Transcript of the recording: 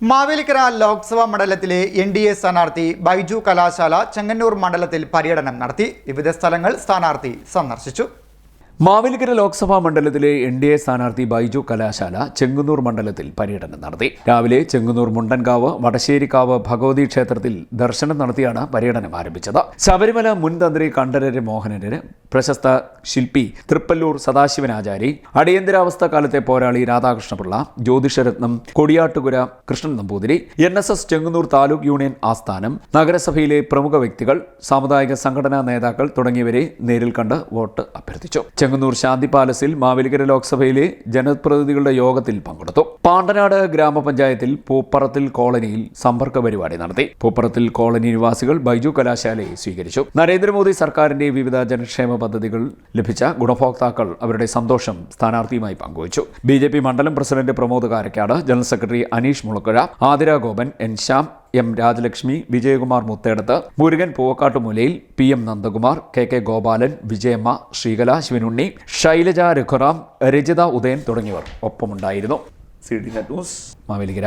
മാവേലിക്കര ലോക്സഭാ മണ്ഡലത്തിലെ N D A സ്ഥാനാർത്ഥി ബൈജു കലാശാല ചെങ്ങന്നൂർ മണ്ഡലത്തിൽ പര്യടനം നടത്തി. വിവിധ സ്ഥലങ്ങൾ സ്ഥാനാർത്ഥി സന്ദർശിച്ചു. മാവേലിക്കര ലോക്സഭാ മണ്ഡലത്തിലെ എൻ ഡി എ സ്ഥാനാർത്ഥി ബൈജു കലാശാല ചെങ്ങന്നൂർ മണ്ഡലത്തിൽ പര്യടനം നടത്തി. രാവിലെ ചെങ്ങന്നൂർ മുണ്ടൻകാവ് വടശ്ശേരിക്കാവ് ഭഗവതി ക്ഷേത്രത്തിൽ ദർശനം നടത്തിയാണ് പര്യടനം ആരംഭിച്ചത്. ശബരിമല മുൻ തന്ത്രി കണ്ഠരര് മോഹനന് പ്രശസ്ത ശില്പി തൃപ്പല്ലൂർ സദാശിവനാചാരി അടിയന്തരാവസ്ഥ കാലത്തെ പോരാളി Radhakrishna Pillai ജ്യോതിഷരത്നം Kodiyattukura Krishnan Namboothiri N S S Chengannur taluk union ആസ്ഥാനം നഗരസഭയിലെ പ്രമുഖ വ്യക്തികൾ സാമുദായിക സംഘടനാ നേതാക്കൾ തുടങ്ങിയവരെ നേരിൽ കണ്ട് വോട്ട് അഭ്യർത്ഥിച്ചു. ചെങ്ങന്നൂർ ശാന്തി പാലസിൽ മാവേലിക്കര ലോക്സഭയിലെ ജനപ്രതിനിധികളുടെ യോഗത്തിൽ പങ്കെടുത്തു. പാണ്ടനാട് ഗ്രാമപഞ്ചായത്തിൽ പൂപ്പറത്തിൽ കോളനിയിൽ സമ്പർക്ക പരിപാടി നടത്തി. പൂപ്പറത്തിൽ കോളനി നിവാസികൾ ബൈജു കലാശാലയെ സ്വീകരിച്ചു. നരേന്ദ്രമോദി സർക്കാരിന്റെ വിവിധ ജനക്ഷേമ പദ്ധതികൾ ലഭിച്ച ഗുണഭോക്താക്കൾ അവരുടെ സന്തോഷം സ്ഥാനാർത്ഥിയുമായി പങ്കുവച്ചു. ബി മണ്ഡലം president Pramod Karakkad general secretary Aneesh Mulakuzha Athira Gopan N Shyam M Rajalakshmi Vijayakumar Muthedath Murugan പൂവക്കാട്ടുമൂലയിൽ P M Nandakumar K K Gopalan Vijayamma Sreekala Sivanunni Shailaja Raghuram Rajitha Udayan തുടങ്ങിയവർ ഒപ്പമുണ്ടായിരുന്നു. C D news. മാവേലിക്കര.